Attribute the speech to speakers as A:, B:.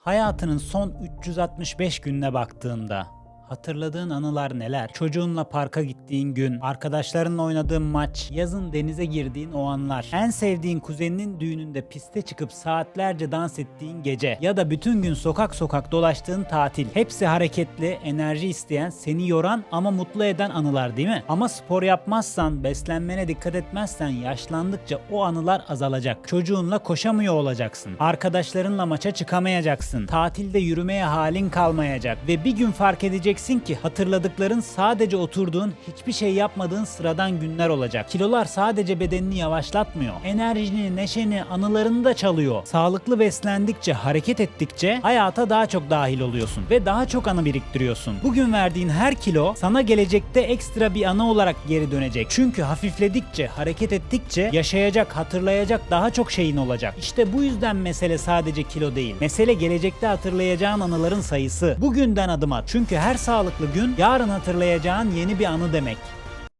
A: Hayatının son 365 gününe baktığında hatırladığın anılar neler? Çocuğunla parka gittiğin gün, arkadaşlarınla oynadığın maç, yazın denize girdiğin o anlar, en sevdiğin kuzeninin düğününde piste çıkıp saatlerce dans ettiğin gece ya da bütün gün sokak sokak dolaştığın tatil. Hepsi hareketli, enerji isteyen, seni yoran ama mutlu eden anılar değil mi? Ama spor yapmazsan, beslenmene dikkat etmezsen yaşlandıkça o anılar azalacak. Çocuğunla koşamıyor olacaksın. Arkadaşlarınla maça çıkamayacaksın. Tatilde yürümeye halin kalmayacak ve bir gün fark edeceksin ki hatırladıkların sadece oturduğun, hiçbir şey yapmadığın sıradan günler olacak. Kilolar sadece bedenini yavaşlatmıyor. Enerjini, neşeni, anılarını da çalıyor. Sağlıklı beslendikçe, hareket ettikçe hayata daha çok dahil oluyorsun ve daha çok anı biriktiriyorsun. Bugün verdiğin her kilo sana gelecekte ekstra bir anı olarak geri dönecek. Çünkü hafifledikçe, hareket ettikçe yaşayacak, hatırlayacak daha çok şeyin olacak. İşte bu yüzden mesele sadece kilo değil. Mesele gelecekte hatırlayacağın anıların sayısı. Bugünden adım at. Çünkü her sağlıklı gün yarın hatırlayacağın yeni bir anı demek.